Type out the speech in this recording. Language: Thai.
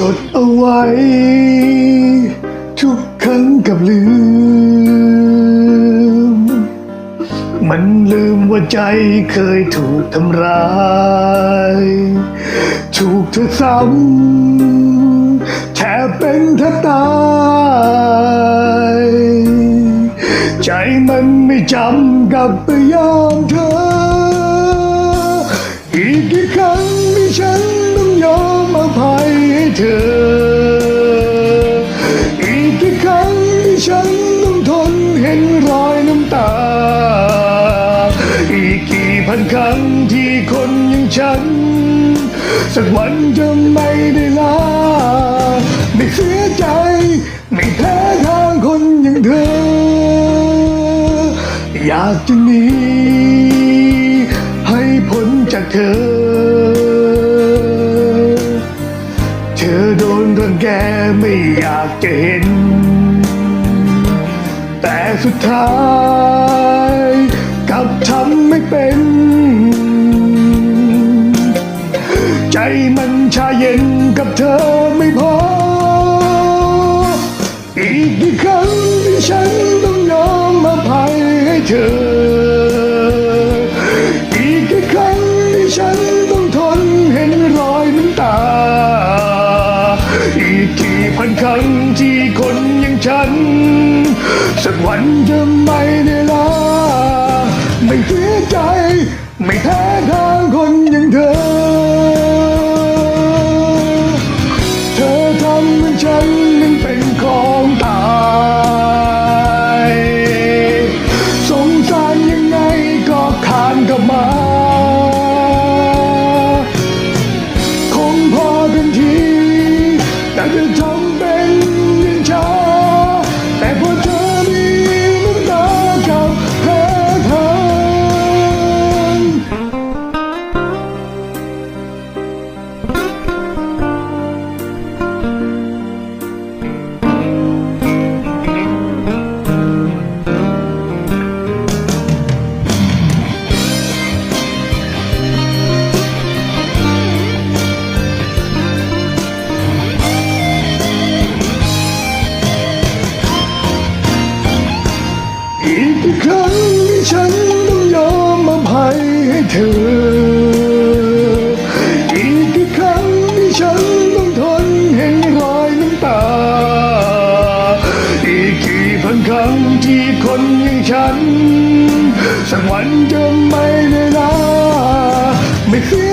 จดเอาไว้ ทุกครั้งกับลืม มันลืมว่าใจเคยถูกทำร้าย ถูกเธอซ้ำแทบเป็นแทบตาย ใจมันไม่จำกับไปยอมเธ พันครั้งที่คนอย่างฉัน สักวันจะไม่ได้ลา ไม่เสียใจ ไม่แพ้ทางคนอย่างเธอ อยากจะหนีให้พ้นจากเธอ เธอโดนรังแกไม่อยากจะเห็น แต่สุดท้าย เธออีกกี่ครั้งที่ฉันต้องทนเห็นรอยน้ำตา อีกกี่พันครั้งที่คนอย่างฉัน สักวันจะไม่ได้ลา ไม่เสียใจ ไม่แพ้ทางคน แต่ เธอ อีกกี่ครั้งที่ฉันต้องทนเห็นรอยน้ำตา อีกกี่พันครั้งที่คนอย่างฉัน สักวันจะไม่ได้ลาไม่เ